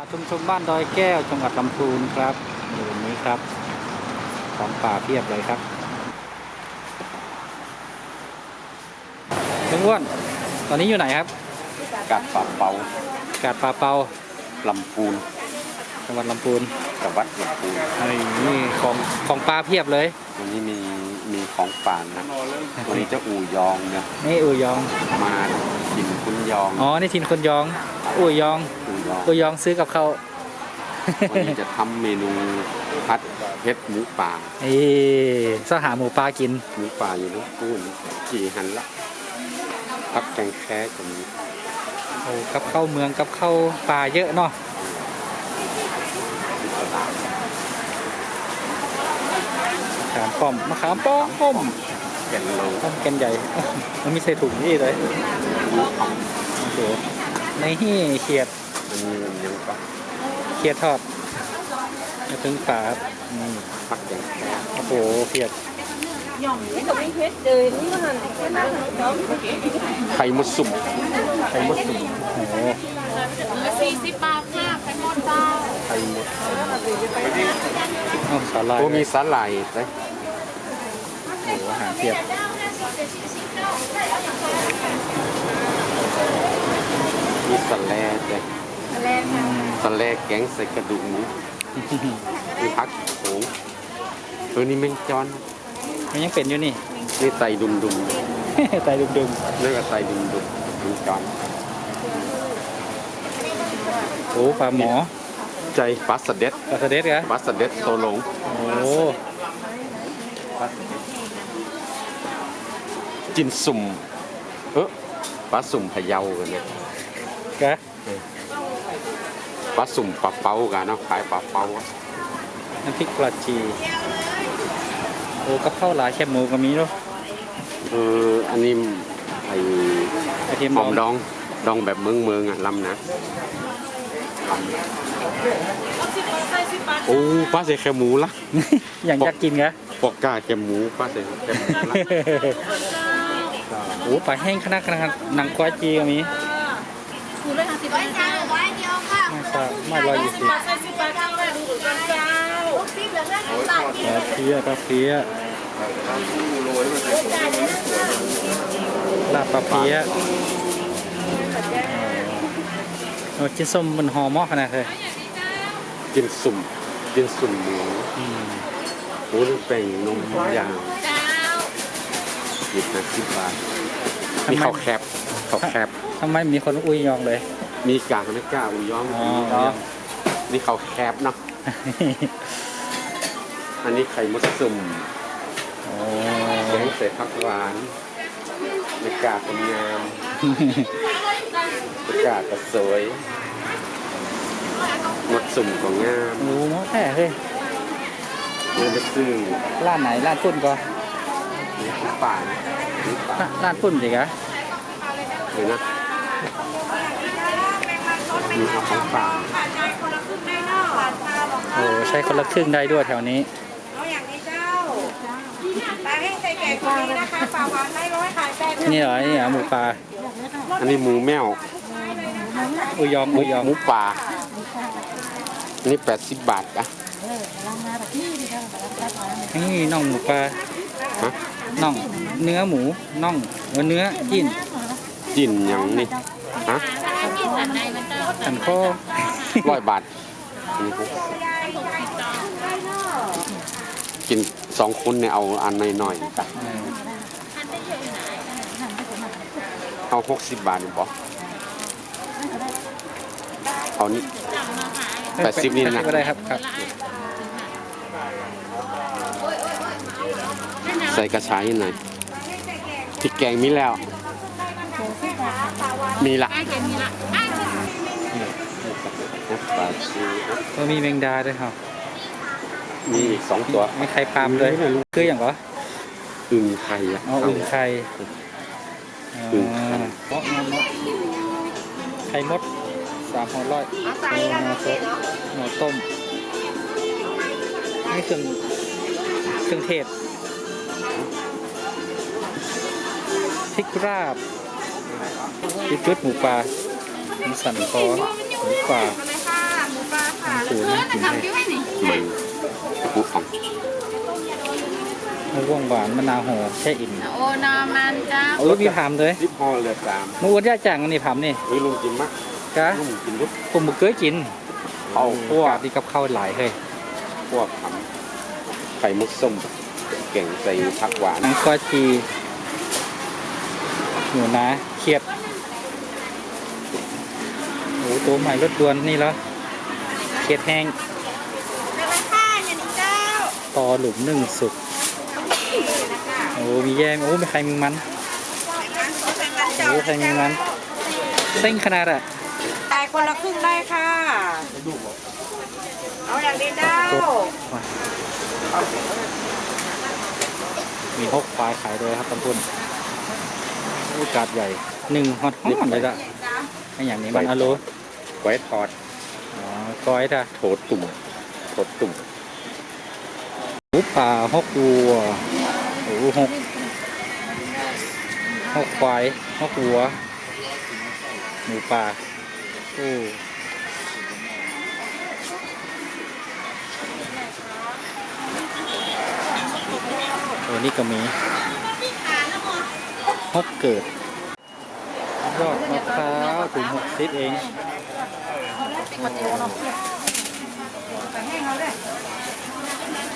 าชุมชนบ้านดอยแก้วจังหวัดลำพูนครับอยู่ตรงนี้ครับ ของป่าเพียบเลยครับลุงอ้วนตอนนี้อยู่ไหนครับ กาดป่าเปากาดป่าเปาลำพูนจังหวัดลำพูนจังหวัดลำพูนเฮ้ยนี่ของของป่าเพียบเลยวันนี้มีมีของป่านะวันนี้เจ้าอู่ยองเนี่ยนี่อู่ยองมากินคุณยองอ๋อนี่ทินคนยองอู่ยอง อู่ยองอู่ยองซื้อกับเขาววันนี้จะทำเมนูพัดเพชรหมูป่านี่สหาหมูปลากิน หมูป่าอยู่ลูกปูนกี่หันละพักแกงแค่จะมีโอ้กับเข้าวเมืองกับเข้าวป่าเยอะเนาะตลาดมะขามป้อมมะขามป้อมป้อมแกงโลป้อมแกนใหญ่ มันมีใส่ถุงนี่เลยหมูอ่องโอ้โหในที่เขียดอันนี้ มันยังก็เขียดทอดมาถึงป่าครับอืมพักแกงแค่โอ้โหเขียด cái cục miếng hết đời ní mà hành cái đó đó ไข่มดสุ่มไข่มดสุ่มโอ้โหสี่สิบบาทค่ะไข่มดเจ้าไข่มดเอาสาลายโอ้มีสาหร่ายเลยโอ้โหอาหารเพียบมีสะแลดเลย อะไรค่ะสะแลแกงใส่กระดูกหมูมีพักโขงตัวนี้แมงจอนมันยังเป็นอยู่นี่ นี่ไตดุมดุมไตดุมๆนี่ก็ไตดุมดุมแมงจอนๆโอ้ปลาหมอ ใจปลาสะเด็ดปลาสะเด็ดเหรอปลาสะเด็ดโตหลงโอ้จินสุ่ม เออปลาสุ่มพะเยากันเนี่ยกะ ปลาสุ่มปลาเป้ากันเนาะขายปลาเป้าอะน้ำพริกปลาจีโอ้กับข้าวหลายแคบหมูก็มีเนาะเอออันนี้ไอ้ไอเทียมหดอองมดองดองแบบเมืองเมืองๆอะลำนะลำโอ้ปลาใส่แคบหมูละอย่างอยากกินกะปอกกาแคบหมูปลาใส่แคบหมูละโอ้ปลาแห้งขนาดขนาดหนังควายจีก็มีคุณเลยค่ะสิบบ ม่ทราบไม่ร้อยยี่สิบใส่สิบบาทเจ้าแม่ดูกันเจ้าสิบเหลือแค่สิบบาทปลาเพี้ยปลาเพี้ยลาบปลาเพี้ยโอ้จิ้นส้มมันหอมมากขนาดเลยกินสุ่มกินสุ่มหมูอืมหมูนี่แป้งนมยางเจ้าหยิบนะสิบบาทมีข้าวแคบข้าวแคบทำไมมีคนอุ้ยยองเลย มีกากไม่กล้าอุ่นย้อมอ๋อนี่ข้าวแคบเนาะอันนี้ไข่มดสุ่มโอ้แกงใส่ผักหวานไม่กล้าคนงามไม่กล้าก็สวยมดสุ่มก็งามโหหมอแท้เฮ้ยเลยไปซื้อร้านไหนร้านปุ่นก็นี่ป่านี่ป่าร้านร้านปุ่นสิกะ เลยนะ มีเอาของป่าโอ้ใช้คนละครึ่งได้ด้วยแถวนี้ เอาอย่างนี้เจ้าปลาแห้งใส่แกงคนนี้นะคะปลาหวานได้ร้อยขายแปดนี่เหรอนี่เหรอหมูปลาอันนี้หมูแมวอุยยองอุยยองหมูป่าอันนี้แปดสิบบาทอะนี่น่องหมูปลาฮะน่องเนื้อหมูน่องเออเนื้อจิ้นจินหยังนี่ ฮะสันคอร้อยบาทอันนี้หกสิบกินสองคนเนี่ยเอาอันหน่อยๆเออเอาหกสิบบาทนี่บอเอานี่แปดสิบนี่นะก็ได้ครับครับ ใส่กระชายหน่อยพริกแกงมีแล้ว มีละน้ำปลาชีก็มีแมงดาด้วยครับ มีอีกสองตัวมีไข่ปลามด้วยคืออย่างก็อึ่งไข่อะอ๋ออึ่งไข่อึ่งไข่อ๋อเนาะเนาะไข่มดสามห่อร้อยเอาใส่กันหน่อสดหน่อต้มนี่เครื่องเครื่องเทศพริกราบ พริกจุดหมูปลาหมูสันคอหมูป่าเลยค่ะหมูปูน่ากินเลยมันปูอ่องมะม่วงหวานมะนาวโหแช่อิ่มโอนอมันจ้าโอ้ยมีผามเลยริบฮอเรือสามมูอ้วนย่าจังอันนี้ผามนี่เฮ้ยลุงกินมะกะลุงกินลูกผมบ่เคยกินเอาพวกกาดีกับข้าวหลายเลยพวกทำไข่มุกส้มเก่งใส่ผักหวานหนังกวาจีหนูนะ เขียดโอ้ตัวใหม่รถดวนนี่แล้วเขียดแห้งราคาเนี่ยนี่เจ้าต่อหลุมหนึ่งสุกโอ้มีแยมโอ้มีใครมีมันโอ้ใครมีมันเส้นขนาดอะตายคนละครึ่งได้ค่ะเอาอย่างนี้เจ้ามีหกปลายขายด้วยครับตำพุน โอกาสใหญ่หนึ่งฮอตฮอตเลยละไอ้อย่างนี้มันอะโลไว้ทอดอ๋อก้อยท่ะโถตุ่มโถตุ่มหมูป่าหกวัวโอ้หกหกควายหกวัว หมูป่าโอ้โอ้นี่ก็มี หกเกิดยอดมะพร้าวถึงหกสิบเอง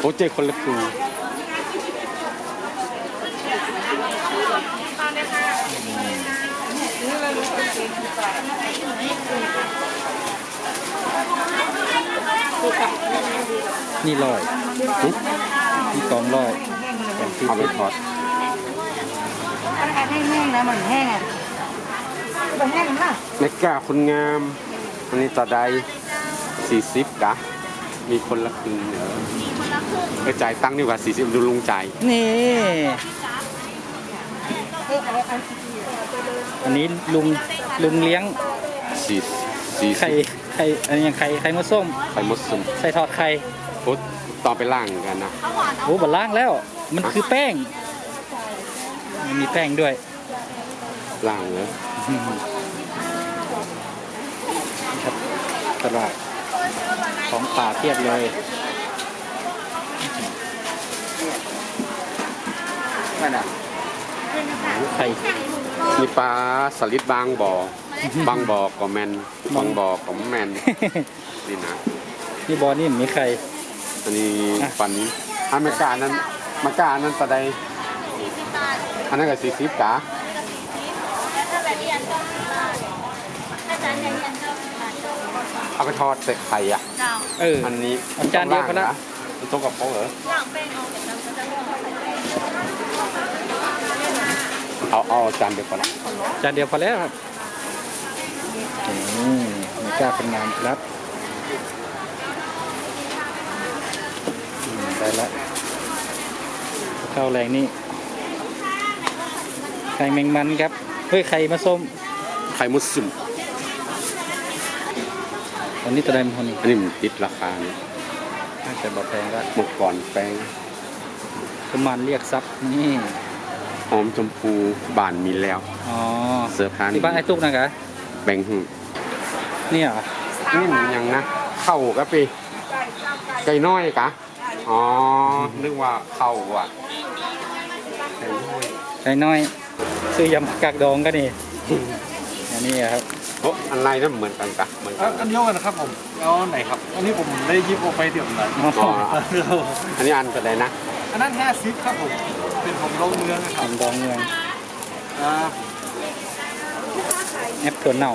โอ้เจคนละครูนี่ร้อยนี่สองร้อยสองสี่เอาไปทอด แห้งๆนะเหมือนแห้งอะแบบแห้งนะเนกาคนงาม อันนี้ต่อใดสี่สิบกะ มีคนละครึ่งเหรอเออจ่ายตังค์ดีกว่าสี่สิบดูลุงจ่ายนี่อันนี้ลุงลุงเลี้ยงสี่สี่ไข่ไข่อันนี้ยังไข่ไข่มดส้มไข่มดสุ่มใส่ทอดไข่โอ้ตอนไปล่างกันนะโอ้บัล่างแล้ว มันคือแป้ง มันมีแป้งด้วยล่างเลยครับตลาดของป่าเทียบเลยนั่นอะโอ้ไข่มีปลาสลิดบางบ่อ บางบ่อก็แมนบางบ่อก็แมนนี่นะนี่บอนี่มีไข่อันนี้อะปันนี้อเมริกานั้นอเมริกานั้นตะได อันนั้นก็สี่สิบกะเอาไปทอดใส่ไข่อะเอออันนี้เอาจานเดียวพอละมันตรงกับโป๊ะเหรอเอาเอาจานเดียวพอละจานเดียวพอแล้วครับอืมมีกล้าเป็นงานครับอืมได้ละข้าวแรงนี่ ไข่แมงมันครับ เฮ้ยไข่มาส้ม ไข่มุสลิมอันนี้ตัวใดมันคนอันนี้มันติดราคาเนี่ยน่าจะบอกแพงก็เมื่อก่อนแป้งประมาณเรียกซับนี่หอมชมพูบานมีแล้ว อ๋อเสื้อผ้าที่บ้านไอ้ตุ๊กนะกะแบ่งหึนี่เหรอนี่มันยังนะเข้ากับปีไก่น้อยกะอ๋อนึกว่าเข้าอะไก่น้อยไข่น้อย ซื้อยำผักกากดองก็นี่ อันนี้อะครับโอ้อันไรนั่นเหมือนกันกะเหมือนกัอะนอันเดียวกันนะครับผมเอาอันไหนครับ อันนี้ผมได้ยิบออกไปเดี๋ยวนั้นอ๋อ อันนี้อันอะไรนะ อันนั้นแค่ซิปครับผม เป็นผมลงเมืองนะครับทำดองเมืองอ่าแอปถั่วเน่า